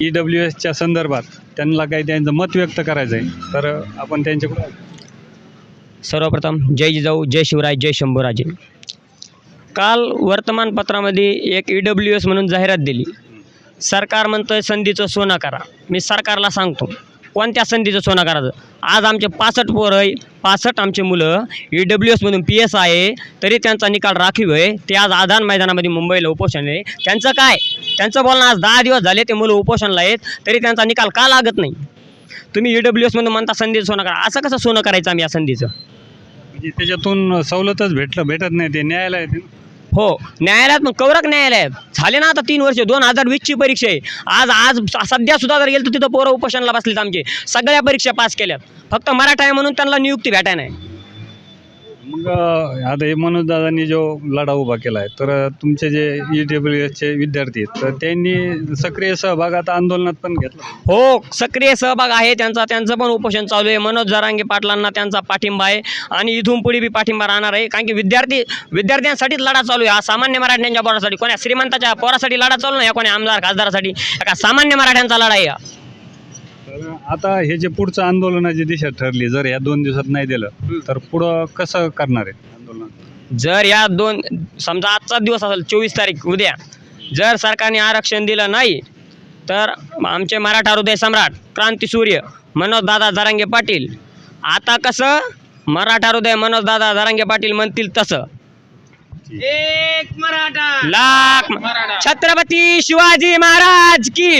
E W एसच्या संदर्भात त्यांना काही त्यांचं मत व्यक्त करायचं आहे. तर आपण त्यांच्याकडून सर्वप्रथम जय जिजाऊ जय शिवराय जय शंभूराजे. काल वर्तमानपत्रामध्ये एक ई डब्ल्यू एस म्हणून जाहिरात दिली. सरकार म्हणतं संधीचं सोनं करा. मी सरकारला सांगतो. कोणत्या संधीचं सोनं करायचं? आज आमचे पासष्ट पोरं आहे. पासष्ट आमचे मुलं. ई डब्ल्यू एसमधून पी एस आहे. तरी त्यांचा निकाल राखीव आहे. ते आज आधार मैदानामध्ये मुंबईला उपोषण आहे. त्यांचं काय? त्यांचं बोलणं आज दहा दिवस झाले ते मुलं उपोषणला आहेत. तरी त्यांचा निकाल का लागत नाही? तुम्ही ई डब्ल्यू एसमधून म्हणता संधीचं सोनं करा. असं कसं सोनं करायचं आम्ही या संधीचं? म्हणजे त्याच्यातून सवलतच भेटलं भेटत नाही. ते न्यायालय हो. न्यायालयात मग कवरक न्यायालयात झाले ना आता तीन वर्ष दोन हजार वीसची परीक्षा आहे. आज आज स- सध्या सुद्धा जर गेलं तर तिथं पोरं उपोषणाला बसलेत आमचे. सगळ्या परीक्षा पास केल्यात. फक्त मराठा आहे म्हणून त्यांना नियुक्ती भेटाय नाही. मग आता हे मनोजदादांनी जो लढा उभा केला आहे तर तुमचे जे ई डब्ल्यू एसचे विद्यार्थी आहेत तर त्यांनी सक्रिय सहभाग आता आंदोलनात पण घेतला. हो सक्रिय सहभाग आहे त्यांचा. त्यांचं पण उपोषण चालू आहे. मनोज जरांगे पाटलांना त्यांचा पाठिंबा आहे आणि इथून पुढे बी पाठिंबा राहणार आहे. कारण की विद्यार्थी विद्यार्थ्यांसाठीच लढा चालू आहे. हा सामान्य मराठ्यांच्या पोरासाठी कोण्या श्रीमंताच्या पोरासाठी लढा चालू नाही कोण्या आमदार खासदारासाठी. एका सामान्य मराठ्यांचा लढा आहे तर आता हे जे पुढचं आंदोलनाची दिशा ठरली जर या दोन दिवसात नाही दिलं तर पुढं कसं करणार आहे आंदोलन? जर या दोन समजा आजचा दिवस असेल चोवीस तारीख उद्या जर सरकारने आरक्षण दिलं नाही तर आमचे मराठा हृदय सम्राट क्रांतीसूर्य मनोजदादा जरांगे पाटील आता कसं मराठा हृदय मनोजदादा जरांगे पाटील म्हणतील तसं. एक मराठा. लाख छत्रपती शिवाजी महाराज की.